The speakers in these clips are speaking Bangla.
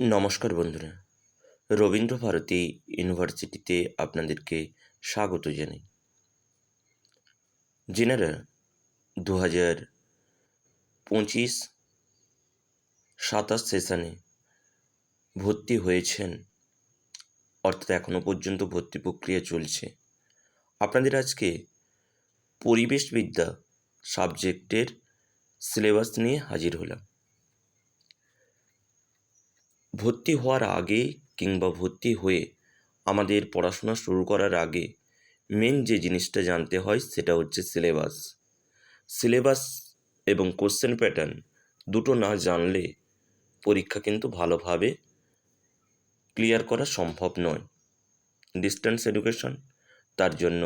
নমস্কার বন্ধুরা। রবীন্দ্র ভারতী ইউনিভার্সিটিতে আপনাদেরকে স্বাগত জানাই। যেনারা দু হাজার পঁচিশ সাতাশ সেশনে ভর্তি হয়েছেন, অর্থাৎ এখনও পর্যন্ত ভর্তি প্রক্রিয়া চলছে, আপনাদের আজকে পরিবেশবিদ্যা সাবজেক্টের সিলেবাস নিয়ে হাজির হলাম। ভর্তি হওয়ার আগে কিংবা ভর্তি হয়ে আমাদের পড়াশোনা শুরু করার আগে মেন যে জিনিসটা জানতে হয় সেটা হচ্ছে সিলেবাস সিলেবাস এবং কোশ্চেন প্যাটার্ন দুটো না জানলে পরীক্ষা কিন্তু ভালোভাবে ক্লিয়ার করা সম্ভব নয়। ডিস্টেন্স এডুকেশন তার জন্য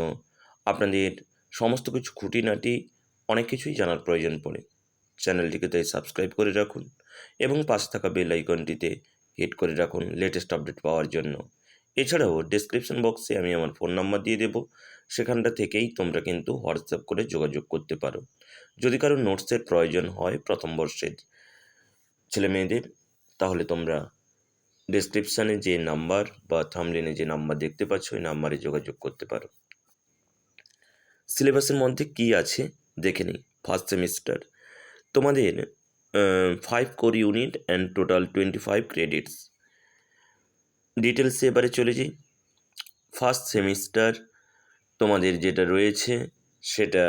আপনাদের সমস্ত কিছু খুঁটিনাটি অনেক কিছুই জানার প্রয়োজন পড়ে। চ্যানেলটিকে তাই সাবস্ক্রাইব করে রাখুন এবং পাশে থাকা বেল আইকনটিতে হিট করে রাখুন লেটেস্ট আপডেট পাওয়ার জন্য। এছাড়াও ডেসক্রিপশন বক্সে আমি আমার ফোন নাম্বার দিয়ে দেবো। সেখানটা থেকেই তোমরা কিন্তু হোয়াটসঅ্যাপ করে যোগাযোগ করতে পারো। যদি কারও নোটসের প্রয়োজন হয় প্রথম বর্ষের ছেলে মেয়েদের, তাহলে তোমরা ডেসক্রিপশানে যে নাম্বার বা থামলেনে যে নাম্বার দেখতে পাচ্ছ, ওই নাম্বারে যোগাযোগ করতে পারো। সিলেবাসের মধ্যে কি আছে? দেখে নিই। ফার্স্ট সেমিস্টার তোমাদের five core unit and total twenty five credits ডিটেলসে এবারে চলে যাই। ফার্স্ট সেমিস্টার তোমাদের যেটা রয়েছে সেটা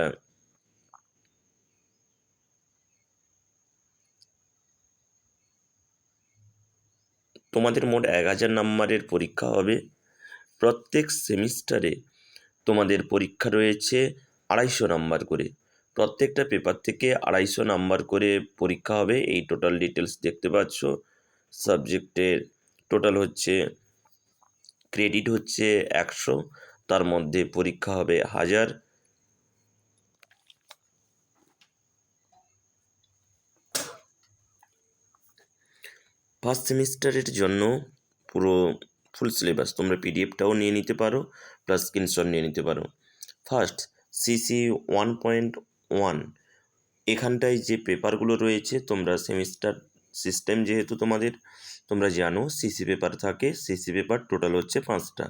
তোমাদের মোট এক হাজার নাম্বারের পরীক্ষা হবে। প্রত্যেক সেমিস্টারে তোমাদের পরীক্ষা রয়েছে আড়াইশো নাম্বার করে। প্রত্যেকটা পেপার থেকে আড়াইশো নাম্বার করে পরীক্ষা হবে। এই টোটাল ডিটেলস দেখতে পাচ্ছ। সাবজেক্টের টোটাল হচ্ছে ক্রেডিট হচ্ছে একশো, তার মধ্যে পরীক্ষা হবে হাজার। ফার্স্ট সেমিস্টারের জন্য পুরো ফুল সিলেবাস তোমরা পিডিএফটাও নিয়ে নিতে পারো প্লাস স্ক্রিনশট নিয়ে নিতে পারো। First CC one point one এখানটায় যে পেপারগুলো রয়েছে, তোমরা সেমিস্টার সিস্টেম যেহেতু তোমাদের, তোমরা জানো সিসি পেপার থাকে সিসি পেপার টোটাল হচ্ছে পাঁচটা।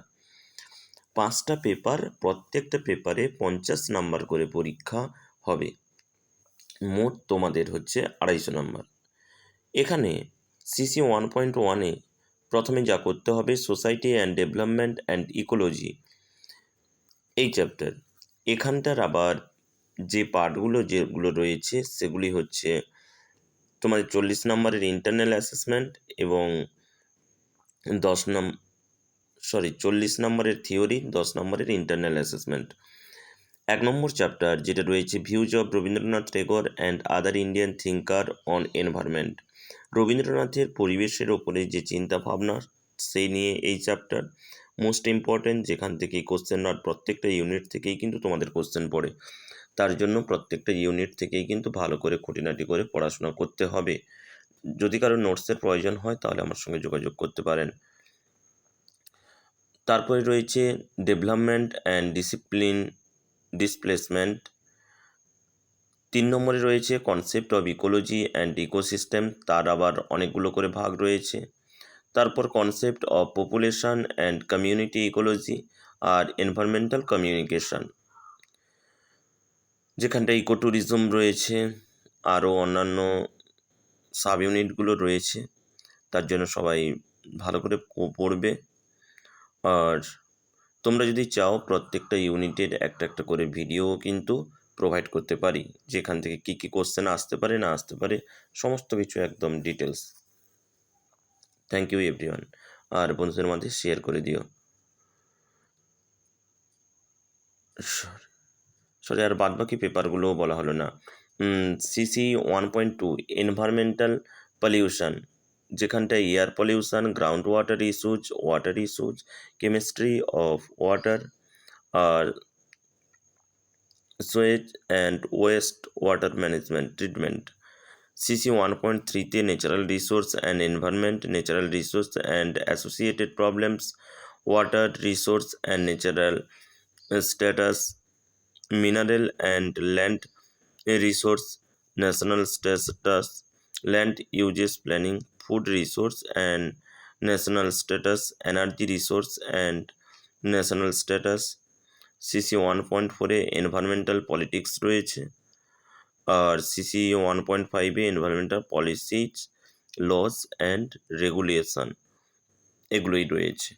পাঁচটা পেপার প্রত্যেকটা পেপারে পঞ্চাশ নাম্বার করে পরীক্ষা হবে। মোট তোমাদের হচ্ছে আড়াইশো নাম্বার এখানে সিসি ওয়ান পয়েন্ট ওয়ানে প্রথমে যা করতে হবে society and development and ecology এই চ্যাপ্টার এখানটার আবার যে পার্টগুলো যেগুলো রয়েছে সেগুলি হচ্ছে তোমাদের চল্লিশ নম্বরের ইন্টারনাল অ্যাসেসমেন্ট এবং দশ নম সরি চল্লিশ নম্বরের থিওরি দশ নম্বরের ইন্টারনাল অ্যাসেসমেন্ট এক নম্বর চ্যাপ্টার যেটা রয়েছে views of Rabindranath Tagore and other Indian thinker on environment রবীন্দ্রনাথের পরিবেশের ওপরে যে চিন্তা ভাবনা সেই নিয়ে এই চ্যাপ্টার মোস্ট ইম্পর্ট্যান্ট যেখান থেকে কোশ্চেন আর প্রত্যেকটা ইউনিট থেকেই কিন্তু তোমাদের কোশ্চেন পড়ে। তার জন্য প্রত্যেকটা ইউনিট থেকেই কিন্তু ভালো করে খুঁটিনাটি করে পড়াশোনা করতে হবে। যদি কারও নোটসের প্রয়োজন হয়, তাহলে আমার সঙ্গে যোগাযোগ করতে পারেন। তারপরে রয়েছে ডেভেলপমেন্ট অ্যান্ড ডিসিপ্লিন ডিসপ্লেসমেন্ট তিন নম্বরে রয়েছে concept of ecology and ecosystem তার আবার অনেকগুলো করে ভাগ রয়েছে। তারপর concept of population and community ecology R environmental communication যেখানটা ইকো ট্যুরিজম রয়েছে, আরও অন্যান্য সাব ইউনিটগুলো রয়েছে, তার জন্য সবাই ভালো করে পড়বে। আর তোমরা যদি চাও প্রত্যেকটা ইউনিটের একটা একটা করে ভিডিও কিন্তু প্রোভাইড করতে পারি, যেখান থেকে কী কী কোশ্চেন আসতে পারে, না আসতে পারে, সমস্ত কিছু একদম ডিটেলস থ্যাংক ইউ এভরিওয়ান আর বন্ধুদের মধ্যে শেয়ার করে দিও। সরি, আর বাদ বাকি পেপারগুলোও বলা হলো না। CC one point two environmental pollution যেখানটায় air pollution ground water issues water issues chemistry of water R sewage and waste water management treatment CC one point থ্রিতে natural resource and environment natural resource and associated problems water resource and natural status mineral and land resource, national status land uses planning food resource and national status energy resource and national status CC one point ফোরে এনভায়রনমেন্টাল পলিটিক্স রয়েছে। আর সিসি ওয়ান পয়েন্ট ফাইভে environmental policies laws and regulation এগুলোই রয়েছে।